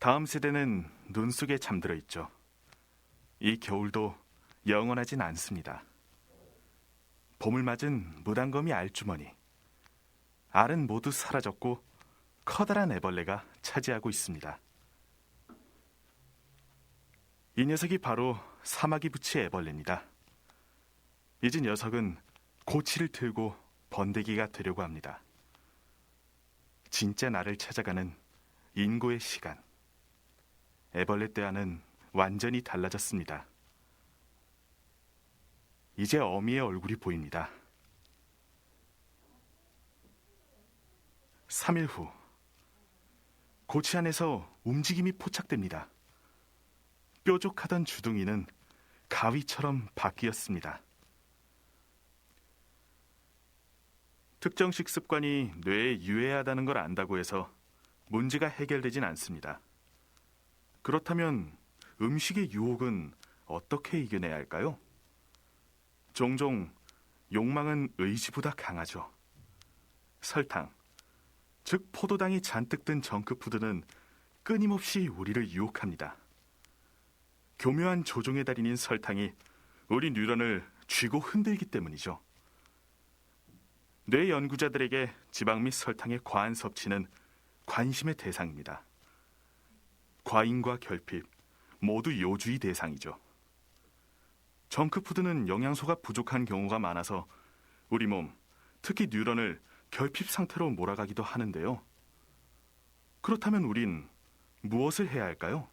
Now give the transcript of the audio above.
다음 세대는 눈 속에 잠들어 있죠. 이 겨울도 영원하진 않습니다. 봄을 맞은 무단검이 알주머니. 알은 모두 사라졌고 커다란 애벌레가 차지하고 있습니다. 이 녀석이 바로 사마귀 부치 애벌레입니다. 이제 녀석은 고치를 들고 번데기가 되려고 합니다. 진짜 나를 찾아가는 인고의 시간. 애벌레 때와는 완전히 달라졌습니다. 이제 어미의 얼굴이 보입니다. 3일 후 고치 안에서 움직임이 포착됩니다. 뾰족하던 주둥이는 가위처럼 바뀌었습니다. 특정 식 습관이 뇌에 유해하다는 걸 안다고 해서 문제가 해결되진 않습니다. 그렇다면 음식의 유혹은 어떻게 이겨내야 할까요? 종종 욕망은 의지보다 강하죠. 설탕, 즉 포도당이 잔뜩 든 정크푸드는 끊임없이 우리를 유혹합니다. 교묘한 조종의 달인인 설탕이 우리 뉴런을 쥐고 흔들기 때문이죠. 뇌 연구자들에게 지방 및 설탕의 과한 섭취는 관심의 대상입니다. 과잉과 결핍 모두 요주의 대상이죠. 정크푸드는 영양소가 부족한 경우가 많아서 우리 몸, 특히 뉴런을 결핍 상태로 몰아가기도 하는데요. 그렇다면 우린 무엇을 해야 할까요?